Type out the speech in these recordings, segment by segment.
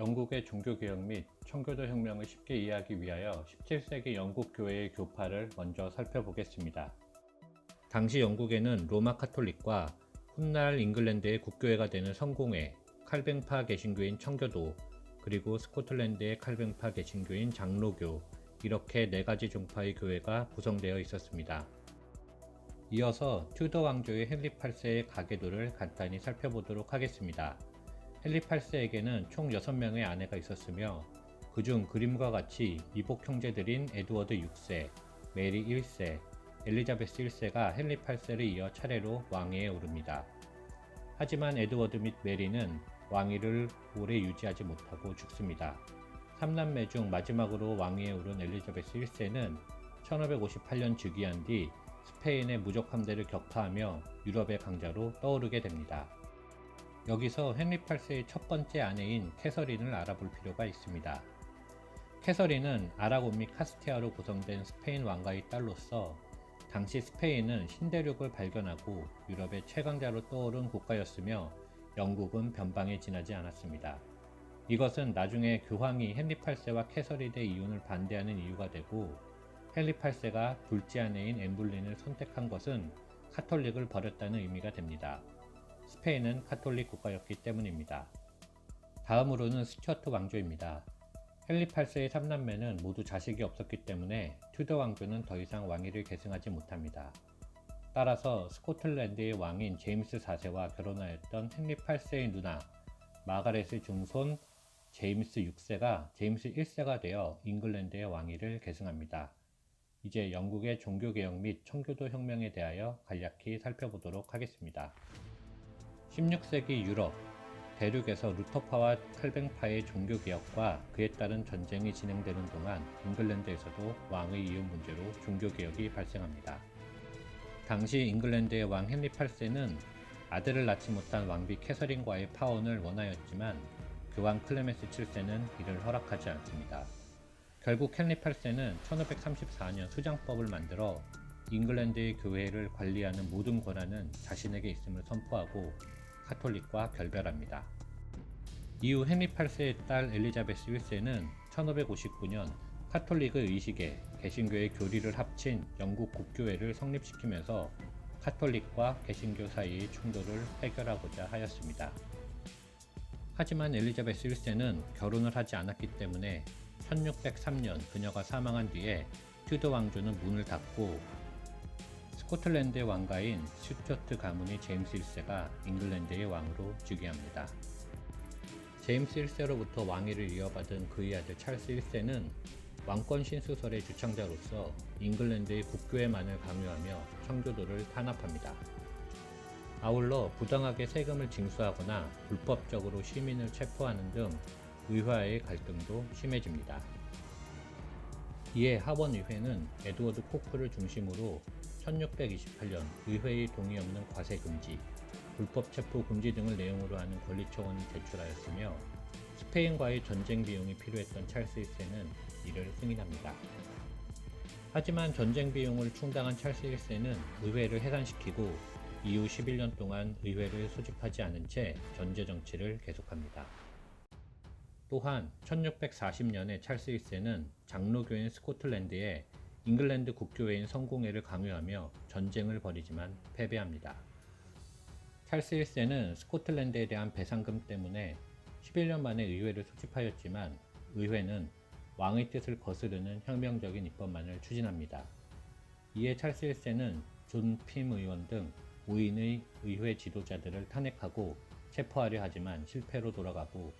영국의 종교개혁 및 청교도 혁명을 쉽게 이해하기 위하여 17세기 영국 교회의 교파를 먼저 살펴보겠습니다. 당시 영국에는 로마 카톨릭과 훗날 잉글랜드의 국교회가 되는 성공회, 칼뱅파 개신교인 청교도, 그리고 스코틀랜드의 칼뱅파 개신교인 장로교, 이렇게 네 가지 종파의 교회가 구성되어 있었습니다. 이어서 튜더 왕조의 헨리 8세의 가계도를 간단히 살펴보도록 하겠습니다. 헨리 8세에게는 총 6명의 아내가 있었으며 그중 그림과 같이 이복 형제들인 에드워드 6세, 메리 1세, 엘리자베스 1세가 헨리 8세를 이어 차례로 왕위에 오릅니다. 하지만 에드워드 및 메리는 왕위를 오래 유지하지 못하고 죽습니다. 3남매 중 마지막으로 왕위에 오른 엘리자베스 1세는 1558년 즉위한 뒤 스페인의 무적 함대를 격파하며 유럽의 강자로 떠오르게 됩니다. 여기서 헨리 8세의 첫 번째 아내인 캐서린을 알아볼 필요가 있습니다. 캐서린은 아라곤 및 카스티아로 구성된 스페인 왕가의 딸로서 당시 스페인은 신대륙을 발견하고 유럽의 최강자로 떠오른 국가였으며 영국은 변방에 지나지 않았습니다. 이것은 나중에 교황이 헨리 8세와 캐서린의 이혼을 반대하는 이유가 되고 헨리 8세가 둘째 아내인 엠블린을 선택한 것은 카톨릭을 버렸다는 의미가 됩니다. 스페인은 카톨릭 국가였기 때문입니다. 다음으로는 스튜어트 왕조입니다. 헨리 8세의 3남매는 모두 자식이 없었기 때문에 튜더 왕조는 더 이상 왕위를 계승하지 못합니다. 따라서 스코틀랜드의 왕인 제임스 4세와 결혼하였던 헨리 8세의 누나 마가렛의 중손 제임스 6세가 제임스 1세가 되어 잉글랜드의 왕위를 계승합니다. 이제 영국의 종교개혁 및 청교도 혁명에 대하여 간략히 살펴보도록 하겠습니다. 16세기 유럽 대륙에서 루터파와 칼뱅파의 종교 개혁과 그에 따른 전쟁이 진행되는 동안 잉글랜드에서도 왕의 이혼 문제로 종교 개혁이 발생합니다. 당시 잉글랜드의 왕 헨리 8세는 아들을 낳지 못한 왕비 캐서린과의 파혼을 원하였지만 교황 클레멘스 7세는 이를 허락하지 않습니다. 결국 헨리 8세는 1534년 수장법을 만들어 잉글랜드의 교회를 관리하는 모든 권한은 자신에게 있음을 선포하고 카톨릭과 결별합니다. 이후 헨리 8세의 딸 엘리자베스 1세는 1559년 카톨릭의 의식에 개신교의 교리를 합친 영국 국교회를 성립시키면서 카톨릭과 개신교 사이의 충돌을 해결하고자 하였습니다. 하지만 엘리자베스 1세는 결혼을 하지 않았기 때문에 1603년 그녀가 사망한 뒤에 튜더 왕조는 문을 닫고 스코틀랜드의 왕가인 스튜어트 가문의 제임스 1세가 잉글랜드의 왕으로 즉위합니다. 제임스 1세로부터 왕위를 이어받은 그의 아들 찰스 1세는 왕권 신수설의 주창자로서 잉글랜드의 국교회만을 강요하며 청교도를 탄압합니다. 아울러 부당하게 세금을 징수하거나 불법적으로 시민을 체포하는 등 의회와의 갈등도 심해집니다. 이에 하원의회는 에드워드 코크를 중심으로 1628년 의회의 동의 없는 과세 금지, 불법 체포 금지 등을 내용으로 하는 권리 청원을 제출하였으며 스페인과의 전쟁 비용이 필요했던 찰스 1세는 이를 승인합니다. 하지만 전쟁 비용을 충당한 찰스 1세는 의회를 해산시키고 이후 11년 동안 의회를 소집하지 않은 채 전제 정치를 계속합니다. 또한 1640년에 찰스 1세는 장로교인 스코틀랜드에 잉글랜드 국교회인 성공회를 강요하며 전쟁을 벌이지만 패배합니다. 찰스 1세는 스코틀랜드에 대한 배상금 때문에 11년 만에 의회를 소집하였지만 의회는 왕의 뜻을 거스르는 혁명적인 입법만을 추진합니다. 이에 찰스 1세는 존 핌 의원 등 5인의 의회 지도자들을 탄핵하고 체포하려 하지만 실패로 돌아가고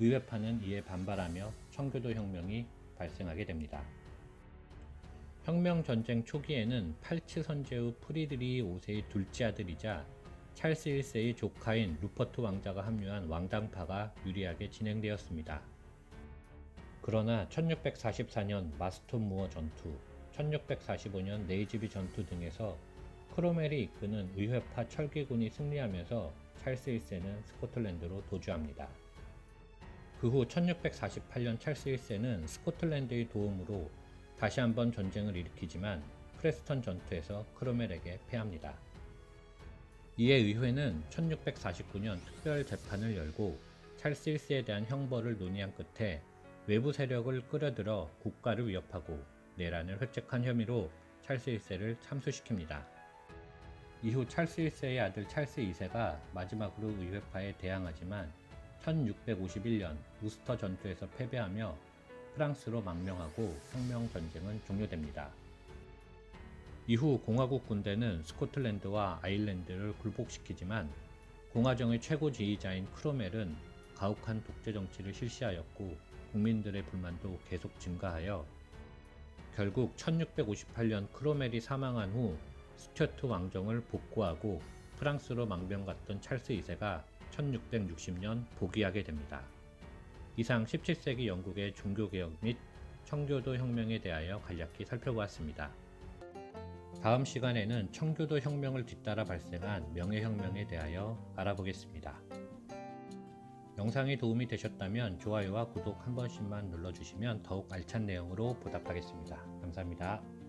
의회파는 이에 반발하며 청교도 혁명이 발생하게 됩니다. 혁명 전쟁 초기에는 팔츠 선제후 프리드리 5세의 둘째 아들이자 찰스 1세의 조카인 루퍼트 왕자가 합류한 왕당파가 유리하게 진행되었습니다. 그러나 1644년 마스톤 무어 전투, 1645년 네이즈비 전투 등에서 크로멜이 이끄는 의회파 철기군이 승리하면서 찰스 1세는 스코틀랜드로 도주합니다. 그 후 1648년 찰스 1세는 스코틀랜드의 도움으로 다시 한번 전쟁을 일으키지만 프레스턴 전투에서 크로멜에게 패합니다. 이에 의회는 1649년 특별 재판을 열고 찰스 1세에 대한 형벌을 논의한 끝에 외부 세력을 끌어들여 국가를 위협하고 내란을 획책한 혐의로 찰스 1세를 참수시킵니다. 이후 찰스 1세의 아들 찰스 2세가 마지막으로 의회파에 대항하지만 1651년 우스터 전투에서 패배하며 프랑스로 망명하고 혁명 전쟁은 종료됩니다. 이후 공화국 군대는 스코틀랜드와 아일랜드를 굴복시키지만 공화정의 최고 지휘자인 크로멜은 가혹한 독재 정치를 실시하였고 국민들의 불만도 계속 증가하여 결국 1658년 크로멜이 사망한 후 스튜어트 왕정을 복구하고 프랑스로 망명 갔던 찰스 2세가 1660년 복위하게 됩니다. 이상 17세기 영국의 종교개혁 및 청교도 혁명에 대하여 간략히 살펴보았습니다. 다음 시간에는 청교도 혁명을 뒤따라 발생한 명예혁명에 대하여 알아보겠습니다. 영상이 도움이 되셨다면 좋아요와 구독 한 번씩만 눌러주시면 더욱 알찬 내용으로 보답하겠습니다. 감사합니다.